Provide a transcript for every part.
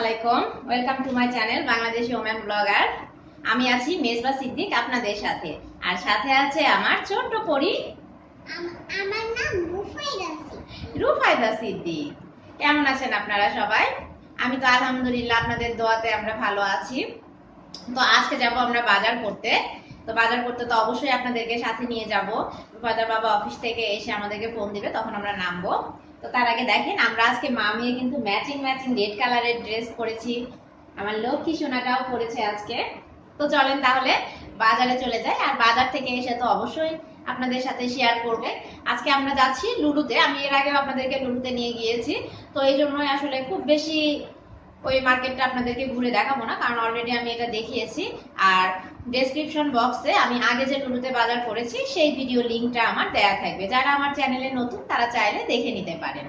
আলাইকুম। Welcome to my channel Bangladeshi woman blogger আমি আছি মেজবা সিদ্দিক আপনাদের সাথে। আর সাথে আছে আমার ছোট্ট পরি। আমার নাম মুফাইদা রুফাইদা সিদ্দিক। কেমন আছেন আপনারা সবাই? আমি তো আলহামদুলিল্লাহ আপনাদের দোয়াতে আমরা ভালো আছি। তো আজকে যাব আমরা বাজার করতে। তো বাজার করতে তো অবশ্যই আপনাদেরকে সাথে নিয়ে যাব। রুফাইদার বাবা অফিস থেকে এসে আমাদেরকে ফোন দিবে তখন আমরা নামবো। তো তার আগে দেখেন, আমরা আজকে মামিয়ে কিন্তু ম্যাচিং ম্যাচিং রেড কালারের ড্রেস পরেছি। আমার লক্ষ্মী সোনাটাও পরেছে আজকে। তো চলেন তাহলে বাজারে চলে যাই। আর বাজার থেকে এসে তো অবশ্যই আপনাদের সাথে শেয়ার করবে। আজকে আমরা যাচ্ছি লুডুতে। আমি এর আগেও আপনাদেরকে লুডুতে নিয়ে গিয়েছি। তো এই জন্যই আসলে খুব বেশি ওই মার্কেটটা আপনাদেরকে ঘুরে দেখাবো না, কারণ অলরেডি আমি এটা দেখিয়েছি। আর ডেসক্রিপশন বক্সে আমি আগে যে লুলুতে বাজার করেছি, সেই ভিডিও লিংকটা আমার দেয়া থাকবে। যারা আমার চ্যানেলে নতুন, তারা চাইলে দেখে নিতে পারেন।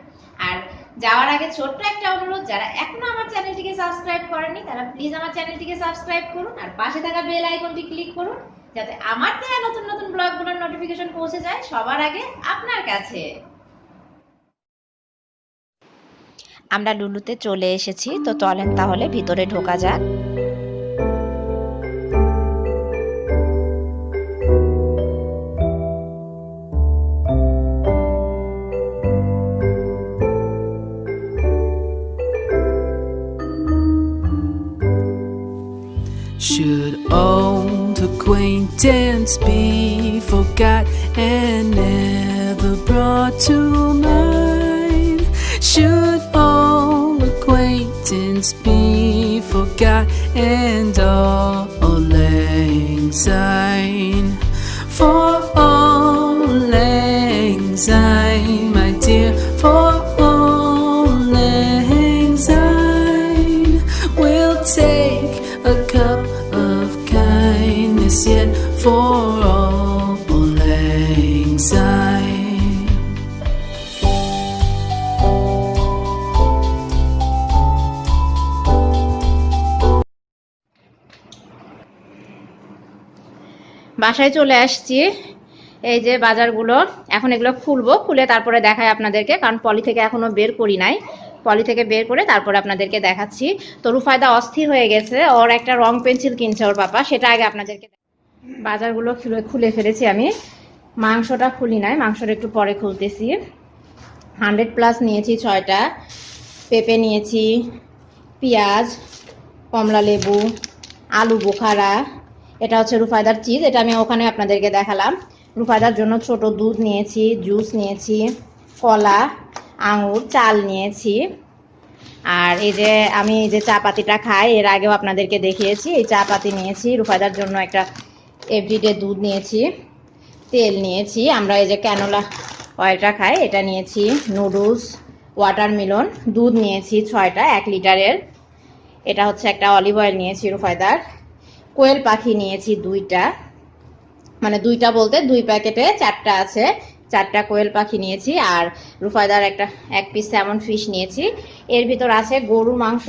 আর যাওয়ার আগে ছোট্ট একটা অনুরোধ, যারা এখনও আমার চ্যানেলটিকে সাবস্ক্রাইব করেনি তারা প্লিজ আমার চ্যানেলটিকে সাবস্ক্রাইব করুন আর পাশে থাকা বেল আইকনটি ক্লিক করুন, যাতে আমার দেওয়া নতুন নতুন ব্লগগুলোর নোটিফিকেশন পৌঁছে যায় সবার আগে আপনার কাছে। আমরা লুলুতে চলে এসেছি, তো চলেন তাহলে ভিতরে ঢোকা যাক। Acquaintance be forgot and never brought to mind? Should all acquaintance be forgot and all lang syne? For all lang syne, বাসায় চলে আসছি। এই যে বাজারগুলো, এখন এগুলো খুলবো, খুলে তারপরে দেখাই আপনাদেরকে, কারণ পলি থেকে এখনও বের করি নাই। পলি থেকে বের করে তারপরে আপনাদেরকে দেখাচ্ছি। তো রুফায়দা অস্থির হয়ে গেছে, ওর একটা রং পেন্সিল কিনছে ওর পাপা সেটা আগে আপনাদেরকে বাজারগুলো খুলে খুলে ফেলেছি আমি। মাংসটা খুলি নাই, মাংসটা একটু পরে খুলতেছি। হান্ড্রেড প্লাস নিয়েছি ছয়টা। পেঁপে নিয়েছি, পেঁয়াজ কমলা লেবু আলু বোখারা এটা হচ্ছে রুফায়দার চিজ, এটা আমি ওখানে আপনাদেরকে দেখালাম। রুফায়দার জন্য ছোট দুধ নিয়েছি, জুস নিয়েছি, কলা, আঙুর, চাল নিয়েছি। আর এই যে আমি এই যে চা পাতিটা খাই, এর আগেও আপনাদেরকে দেখিয়েছি, এই চা পাতি নিয়েছি রুফায়দার জন্য একটা এভরিডে দুধ নিয়েছি, তেল নিয়েছি। আমরা এই যে ক্যানোলা অয়েলটা খাই, এটা নিয়েছি নুডলস ওয়াটারমেলন দুধ নিয়েছি ছয়টা, এক লিটারের। এটা হচ্ছে একটা অলিভ অয়েল নিয়েছি রুফায়দার কোয়েল পাখি নিয়েছি দুইটা। মানে দুইটা বলতে দুই প্যাকেটে চারটা আছে। চারটা কোয়েল পাখি নিয়েছি আর রুফায়দার একটা, এক পিস স্যামন ফিশ নিয়েছি। এর ভিতর আছে গরুর মাংস,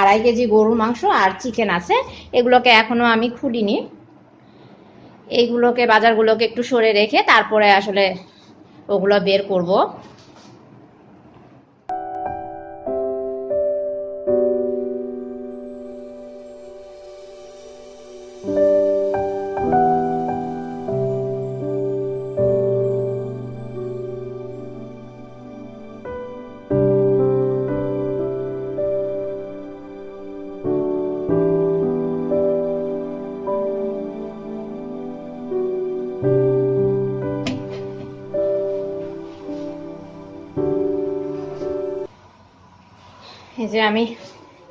আড়াই কেজি গরুর মাংস আর চিকেন আছে। এগুলোকে এখনও আমি খুলিনি। এইগুলোকে বাজারগুলোকে একটু সরে রেখে তারপরে আসলে ওগুলো বের করব। এই যে আমি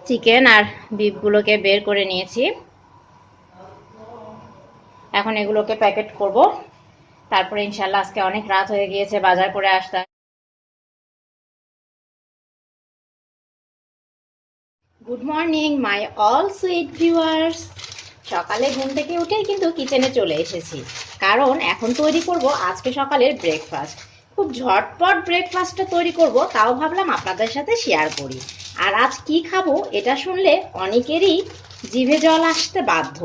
চিকেন আর বিফগুলোকে বের করে নিয়েছি। এখন এগুলোকে প্যাকেট করব। তারপরে ইনশাল্লাহ আজকে অনেক রাত হয়ে গিয়েছে, বাজার করে আসতে good morning my all sweet viewers সকালে ঘুম থেকে উঠেই কিন্তু কিচেনে চলে এসেছি। কারণ এখন তৈরি করব আজকে সকালের ব্রেকফাস্ট খুব ঝটপট ব্রেকফাস্টটা তৈরি করব, তাও ভাবলাম আপনাদের সাথে শেয়ার করি। আর আজ কি খাব এটা শুনলে অনেকেরই জিভে জল আসতে বাধ্য।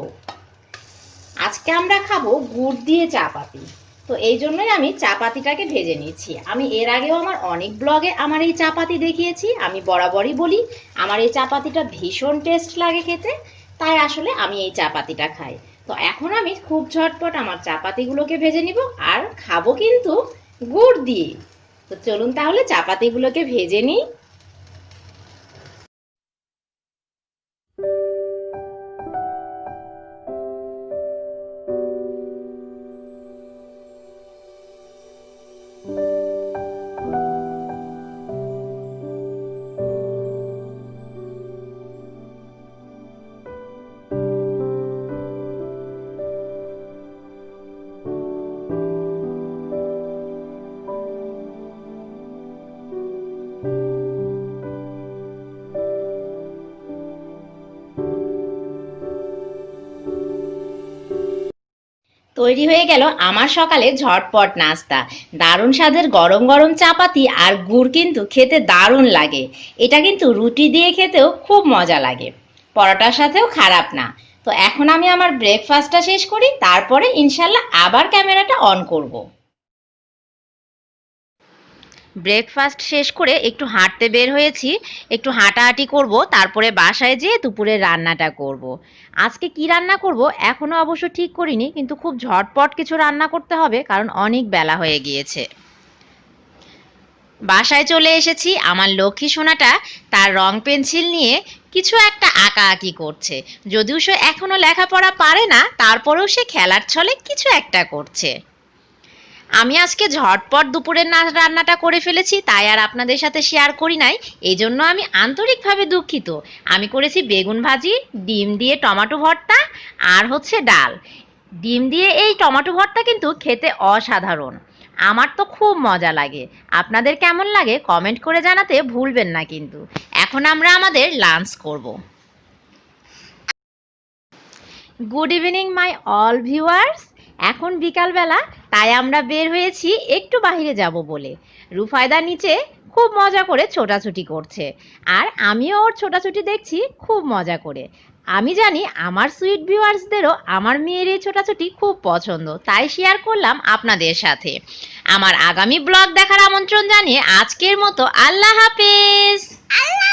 আজকে আমরা খাব গুড় দিয়ে চা পাতি তো এই জন্যই আমি চাপাতিটাকে ভেজে নিচ্ছি। আমি এর আগেও আমার অনেক ব্লগে আমার এই চাপাতি দেখিয়েছি, আমি বরাবরই বলি, আমার এই চাপাতিটা ভীষণ টেস্ট লাগে খেতে। তাই আসলে আমি এই চাপাতিটা খাই। তো এখন আমি খুব ঝটপট আমার চাপাতিগুলোকে ভেজে নিব আর খাব কিন্তু গুড় দিয়ে। তো চলুন তাহলে চাপাতিগুলোকে ভেজে নিই। তৈরি হয়ে গেল আমার সকালে ঝটপট নাস্তা। দারুণ স্বাদের গরম গরম চাপাতি আর গুড় কিন্তু খেতে দারুণ লাগে। এটা কিন্তু রুটি দিয়ে খেতেও খুব মজা লাগে। পরোটার সাথেও খারাপ না। তো এখন আমি আমার ব্রেকফাস্টটা শেষ করি, তারপরে ইনশাল্লাহ আবার ক্যামেরাটা অন করব। ব্রেকফাস্ট শেষ করে একটু হাঁটতে বের হয়েছি, একটু হাঁটাহাঁটি করব, তারপরে বাসায় যেয়ে দুপুরে রান্নাটা করব। আজকে কি রান্না করব? এখনও অবশ্য ঠিক করিনি, কিন্তু খুব ঝটপট কিছু রান্না করতে হবে, কারণ অনেক বেলা হয়ে গিয়েছে। বাসায় চলে এসেছি, আমার লক্ষ্মী সোনাটা তার রং পেন্সিল নিয়ে কিছু একটা আঁকা আঁকি করছে। যদিও সে এখনও লেখাপড়া পারে না, তারপরেও সে খেলার ছলে কিছু একটা করছে। আমি আজকে ঝটপট দুপুরের রান্নাটা করে ফেলেছি, তাই আর আপনাদের সাথে শেয়ার করি নাই। এই জন্য আমি আন্তরিকভাবে দুঃখিত। আমি করেছি বেগুন ভাজি, ডিম দিয়ে টমেটো ভর্তা, আর হচ্ছে ডাল। ডিম দিয়ে এই টমেটো ভর্তা কিন্তু খেতে অসাধারণ। আমার তো খুব মজা লাগে। আপনাদের কেমন লাগে কমেন্ট করে জানাতে ভুলবেন না কিন্তু। এখন আমরা আমাদের লাঞ্চ করব। Good evening my all viewers এখন বিকালবেলা, তাই আমরা বের হয়েছি একটু বাইরে যাব বলে। রুফায়দা নিচে খুব মজা করে ছোটাছুটি করছে। আর আমিও ওর ছোটাছুটি দেখছি খুব মজা করে। আমি জানি আমার সুইট ভিউয়ার্সদেরও আমার মেয়ের এই ছোটাছুটি খুব পছন্দ, তাই শেয়ার করলাম আপনাদের সাথে। আমার আগামী ব্লগ দেখার আমন্ত্রণ জানিয়ে আজকের মতো আল্লাহ হাফেজ। আল্লাহ